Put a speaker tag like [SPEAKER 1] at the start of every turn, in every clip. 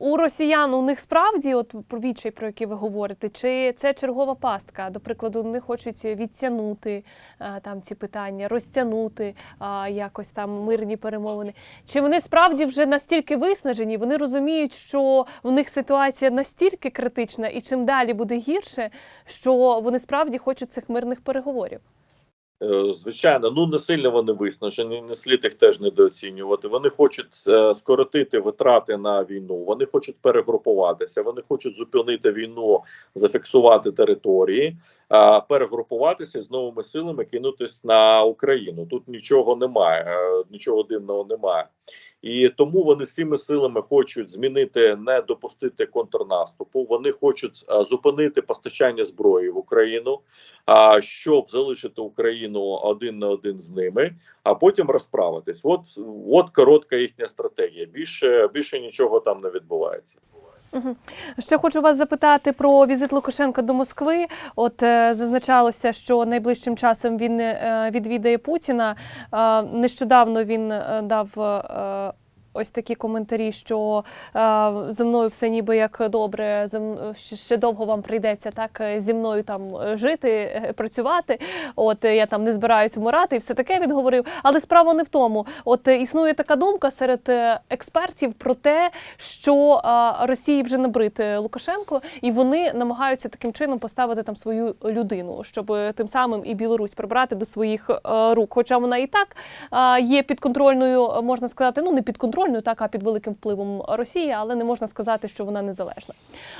[SPEAKER 1] У росіян у них справді, от про відчай, про який ви говорите, чи це чергова пастка? До прикладу, вони хочуть відтягнути е, там ці питання, розтягнути а, якось там мирні перемовини. Чи вони справді вже настільки виснажені? Вони розуміють, що в них ситуація настільки критична, і чим далі буде гірше, що вони справді хочуть цих мирних переговорів.
[SPEAKER 2] Е, Звичайно, ну не сильно вони виснажені, не слід їх теж недооцінювати. Вони хочуть е, скоротити витрати на війну, вони хочуть перегрупуватися, вони хочуть зупинити війну, зафіксувати території, а перегрупуватися з новими силами кинутись на Україну. Тут нічого немає, е, нічого дивного немає. І тому вони цими силами хочуть змінити, не допустити контрнаступу. Вони хочуть е, зупинити постачання зброї в Україну, а щоб залишити Україну один на один з ними, а потім розправитись. От от коротка їхня стратегія. Більше більше нічого там не відбувається.
[SPEAKER 1] Ще хочу вас запитати про візит Лукашенка до Москви. От е, зазначалося, що найближчим часом він е, відвідає Путіна. Е, нещодавно він е, дав. Ось такі коментарі, що е, зі мною все ніби як добре, зі м- ще- довго вам прийдеться так е, зі мною там е, жити, працювати. От я там не збираюсь вмирати, і все таке він говорив. Але справа не в тому. От існує така думка серед експертів про те, що Росії вже набрид е, Лукашенко, і вони намагаються таким чином поставити там свою людину, щоб тим самим і Білорусь прибрати до своїх рук. Хоча вона і так є підконтрольною, можна сказати, ну не підконтрольною, так а під великим впливом Росії, але не можна сказати, що вона незалежна.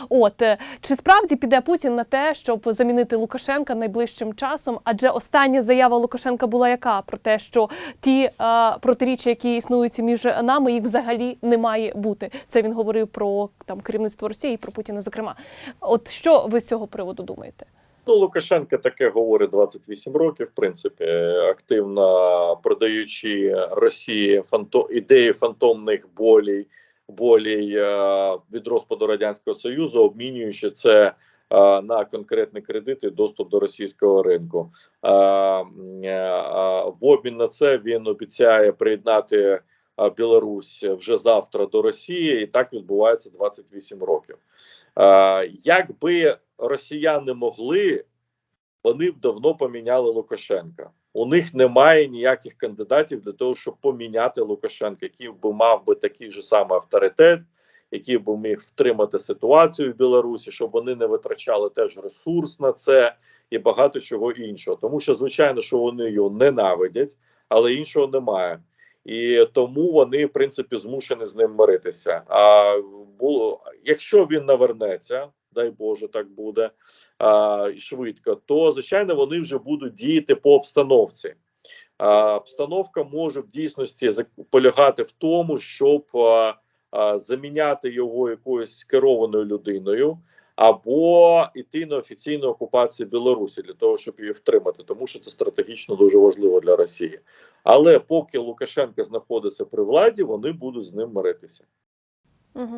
[SPEAKER 1] От е, чи справді піде Путін на те, щоб замінити Лукашенка найближчим часом? Адже остання заява Лукашенка була яка про те, що ті е, протиріччя, які існують між нами, їх взагалі не має бути. Це він говорив про там керівництво Росії, про Путіна, зокрема. От що ви з цього приводу думаєте?
[SPEAKER 2] Ну, Лукашенко таке говорить 28 років, в принципі, активно продаючи Росії фанто ідеї фантомних болей, болей е, від розпаду радянського союзу, обмінюючи це е, на конкретні кредити, доступ до російського ринку. Е, в обмін на це він обіцяє приєднати Білорусь вже завтра до Росії, і так відбувається 28 років. Якби росіяни могли, вони б давно поміняли Лукашенка. У них немає ніяких кандидатів для того, щоб поміняти Лукашенка, який би мав би такий же самий авторитет, який би міг втримати ситуацію в Білорусі, щоб вони не витрачали теж ресурс на це і багато чого іншого. Тому що, звичайно, що вони його ненавидять, але іншого немає. І тому вони, в принципі, змушені з ним миритися. А було, якщо він навернеться, дай Боже, так буде а, швидко, то звичайно вони вже будуть діяти по обстановці. А, обстановка може в дійсності полягати в тому, щоб а, а, заміняти його якоюсь керованою людиною. Або йти на офіційну окупацію Білорусі для того, щоб її втримати, тому що це стратегічно дуже важливо для Росії. Але поки Лукашенко знаходиться при владі, вони будуть з ним миритися.